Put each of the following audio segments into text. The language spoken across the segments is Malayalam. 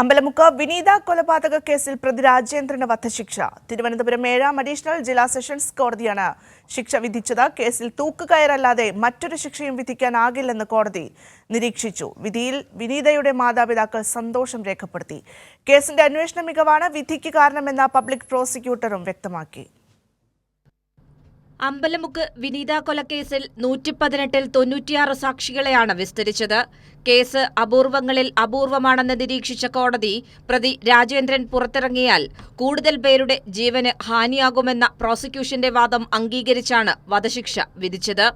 അമ്പലമുക്ക് വിനീത കൊലപാതക കേസിൽ പ്രതി രാജേന്ദ്രന് വധശിക്ഷ. തിരുവനന്തപുരം ഏഴാം അഡീഷണൽ ജില്ലാ സെഷൻസ് കോടതിയാണ് ശിക്ഷ വിധിച്ചത്. കേസിൽ തൂക്കുകയറല്ലാതെ മറ്റൊരു ശിക്ഷയും വിധിക്കാനാകില്ലെന്ന് കോടതി നിരീക്ഷിച്ചു. വിധിയിൽ വിനീതയുടെ മാതാപിതാക്കൾ സന്തോഷം രേഖപ്പെടുത്തി. കേസിന്റെ അന്വേഷണ മികവാണ് വിധിക്ക് കാരണമെന്ന് പബ്ലിക് പ്രോസിക്യൂട്ടറും വ്യക്തമാക്കി. അമ്പലമുക്ക് വിനീത കൊലക്കേസിൽ നൂറ്റി പതിനെട്ടിൽ തൊണ്ണൂറ്റിയാറ് സാക്ഷികളെയാണ് വിസ്തരിച്ചത്. കേസ് അപൂർവങ്ങളിൽ അപൂർവമാണെന്ന് നിരീക്ഷിച്ച കോടതി പ്രതി രാജേന്ദ്രൻ പുറത്തിറങ്ങിയാൽ കൂടുതൽ പേരുടെ ജീവന് ഹാനിയാകുമെന്ന പ്രോസിക്യൂഷന്റെ വാദം അംഗീകരിച്ചാണ് വധശിക്ഷ വിധിച്ചത്.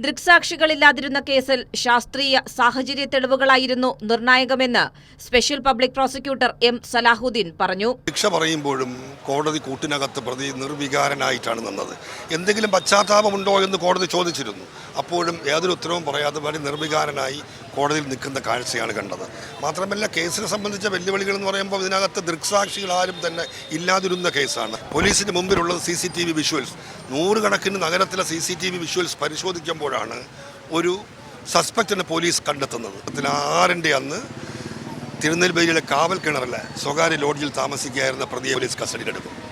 ദൃക്സാക്ഷികളില്ലാതിരുന്ന കേസിൽ ശാസ്ത്രീയ സാഹചര്യ തെളിവുകളായിരുന്നു നിർണായകമെന്ന് special public prosecutor M Salahuddin പറഞ്ഞു. ശിക്ഷ പറയുമ്പോഴും കോടതി കൂട്ടിനകത്ത് പ്രതി നിർവികാരനായിട്ടാണ് നിന്നത്. എന്തെങ്കിലും പശ്ചാത്താപമുണ്ടോ എന്ന് കോടതി ചോദിച്ചിരുന്നു. അപ്പോഴും യാതൊരു ഉത്തരവും പറയാതെ വളരെ നിർവികാരനായി കോടതിയിൽ നിൽക്കുന്ന കാഴ്ചയാണ് കണ്ടത്. മാത്രമല്ല കേസിനെ സംബന്ധിച്ച വെല്ലുവിളികൾ എന്ന് പറയുമ്പോൾ ഇതിനകത്ത് ദൃക്സാക്ഷികൾ ആരും തന്നെ ഇല്ലാതിരുന്ന കേസാണ്. പോലീസിന് മുമ്പിലുള്ളത് C C T V visuals. നൂറുകണക്കിന് നഗരത്തിലെ C C T V visuals പരിശോധിക്കുമ്പോഴാണ് ഒരു സസ്പെക്റ്റിനെ പോലീസ് കണ്ടെത്തുന്നത്. ആറിന്റെ അന്ന് തിരുനെൽവേലിയിലെ കാവൽ കിണറിലെ സ്വകാര്യ ലോഡ്ജിൽ താമസിക്കുകയായിരുന്ന പ്രതിയെ പോലീസ് കസ്റ്റഡിയിലെടുക്കും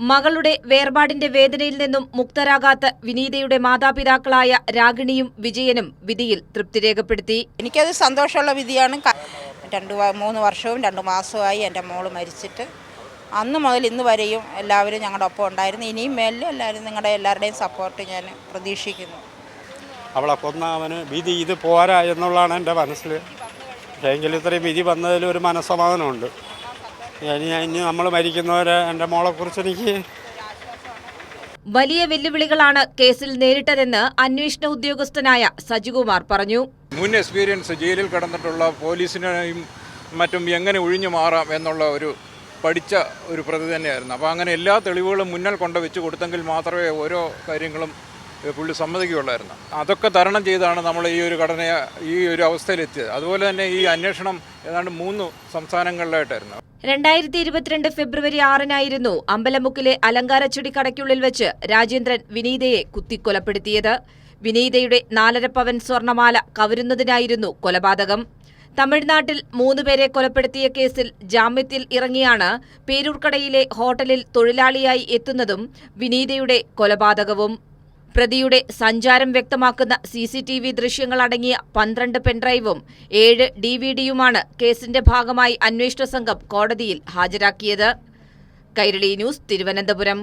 മകളുടെ വേർപാടിന്റെ വേദനയിൽ നിന്നും മുക്തരാകാത്ത വിനീതയുടെ മാതാപിതാക്കളായ രാഗിണിയും വിജയനും വിധിയിൽ തൃപ്തി രേഖപ്പെടുത്തി. എനിക്കത് സന്തോഷമുള്ള വിധിയാണ്. രണ്ട് മൂന്ന് വർഷവും രണ്ട് മാസവുമായി എന്റെ മോൾ മരിച്ചിട്ട് അന്ന് മുതൽ ഇന്ന് വരെയും എല്ലാവരും ഞങ്ങളുടെ ഒപ്പം ഉണ്ടായിരുന്നു. ഇനിയും മേലിൽ എല്ലാവരും നിങ്ങളുടെ എല്ലാവരുടെയും സപ്പോർട്ട് ഞാൻ പ്രതീക്ഷിക്കുന്നു. അവളെ കൊന്നവന് വിധി ഇത് പോരാ എന്നുള്ളതാണ് എന്റെ മനസ്സിൽ. പക്ഷേ എങ്കിലും ഇത്രയും വിധി വന്നതിൽ ഒരു മനസ്സമാധാനമുണ്ട്. ഇനി ഇനി നമ്മൾ മരിക്കുന്നവരെ എന്റെ മോളെക്കുറിച്ച് എനിക്ക് വലിയ വെല്ലുവിളികളാണ് കേസിൽ നേരിട്ടതെന്ന് അന്വേഷണ ഉദ്യോഗസ്ഥനായ സജികുമാർ പറഞ്ഞു. മുൻ എക്സ്പീരിയൻസ് ജയിലിൽ കടന്നിട്ടുള്ള പോലീസിനെയും മറ്റും എങ്ങനെ ഒഴിഞ്ഞു മാറാം എന്നുള്ള ഒരു പഠിച്ച ഒരു പ്രതി തന്നെയായിരുന്നു. അപ്പോൾ അങ്ങനെ എല്ലാ തെളിവുകളും മുന്നിൽ കൊണ്ട് വെച്ച് കൊടുത്തെങ്കിൽ മാത്രമേ ഓരോ കാര്യങ്ങളും പുള്ളി സമ്മതിക്കുകയുള്ളായിരുന്നു. അതൊക്കെ തരണം ചെയ്താണ് നമ്മൾ ഈ ഒരു ഘടനയെ ഈ ഒരു അവസ്ഥയിലെത്തിയത്. അതുപോലെ തന്നെ ഈ അന്വേഷണം ഏതാണ്ട് മൂന്ന് സംസ്ഥാനങ്ങളിലായിട്ടായിരുന്നു. രണ്ടായിരത്തി ഇരുപത്തിരണ്ട് ഫെബ്രുവരി ആറിനായിരുന്നു അമ്പലമുക്കിലെ അലങ്കാരച്ചെടി കടയ്ക്കുള്ളിൽ വെച്ച് രാജേന്ദ്രൻ വിനീതയെ കുത്തിക്കൊലപ്പെടുത്തിയത്. വിനീതയുടെ നാലര പവൻ സ്വർണമാല കവരുന്നതിനായിരുന്നു കൊലപാതകം. തമിഴ്നാട്ടിൽ മൂന്നുപേരെ കൊലപ്പെടുത്തിയ കേസിൽ ജാമ്യത്തിൽ ഇറങ്ങിയാണ് പേരൂർക്കടയിലെ ഹോട്ടലിൽ തൊഴിലാളിയായി എത്തുന്നതും വിനീതയുടെ കൊലപാതകവും. പ്രതിയുടെ സഞ്ചാരം വ്യക്തമാക്കുന്ന സി സി ടി വി ദൃശ്യങ്ങളടങ്ങിയ പന്ത്രണ്ട് പെൻഡ്രൈവും ഏഴ് ഡി വി ഡിയുമാണ് കേസിന്റെ ഭാഗമായി അന്വേഷണ സംഘം കോടതിയിൽ ഹാജരാക്കിയത്. കൈരളി ന്യൂസ് തിരുവനന്തപുരം.